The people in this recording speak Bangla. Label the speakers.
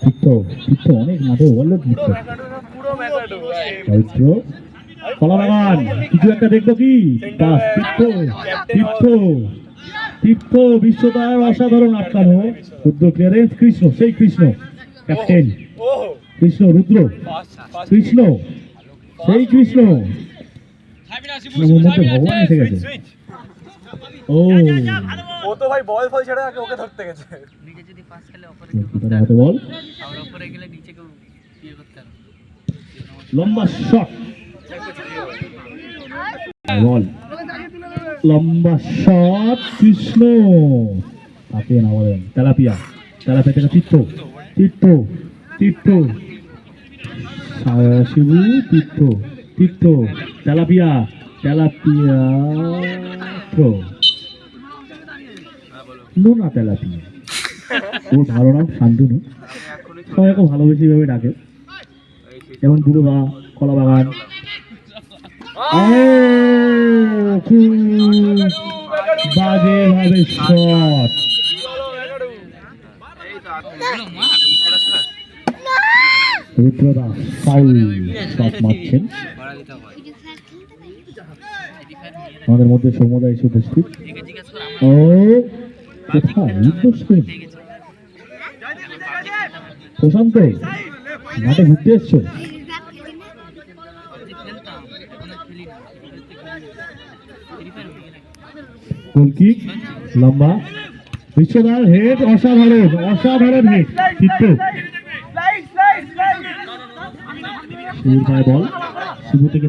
Speaker 1: তীর্থ তীর্থ অনেক মাঠে ওভারলোড নিচ্ছে চৈত্র কলাবাগান কিছু একটা দেখব কি? বাস তীর্থ তীর্থ তীর্থ অসাধারণ আটকানো রুদ্র ক্লিয়ারেন্স কৃষ্ণ সেই কৃষ্ণ ক্যাপ্টেন কৃষ্ণ রুদ্র কৃষ্ণ সেই কৃষ্ণ। ভগবান এসে গেছে। ও।
Speaker 2: ও তো ভাই বল ফল ছেড়ে আগে ওকে ধরতে গেছে।
Speaker 3: নিচে যদি পাস খেলে অপরে
Speaker 1: গোলকিপারের হাতে বল।
Speaker 3: আর অপরে গেলে নিচে কেউ ইয়ে করতে হবে
Speaker 1: লম্বা শট বল। লম্বা শট কৃষ্ণ। তাকে না বলেন তেলাপিয়া। তেলাপিয়া থেকে তীর্থ তীর্থ তীর্থ সা- শিবু তীর্থ তীর্থ তেলাপিয়া। তেলাপিয়া। নোনা তেলাপিয়া ওর ভালো নাম শান্তনু সবাই খুব ভালোবেসে ভাবে ডাকে। যেমন বুড়োবা কলা বাগান। বাজে ভাবে শট আমাদের মধ্যে সৌমদা এসে উপস্থিত। ও প্রশান্ত মাঠে ঘুরতে এসছো?
Speaker 3: হয়ে
Speaker 1: গোলকিক লম্বা। বিশ্বদার হেড, অসাধারণ অসাধারণ হেড চিত্ত শিবুর পায়ে বল থেকে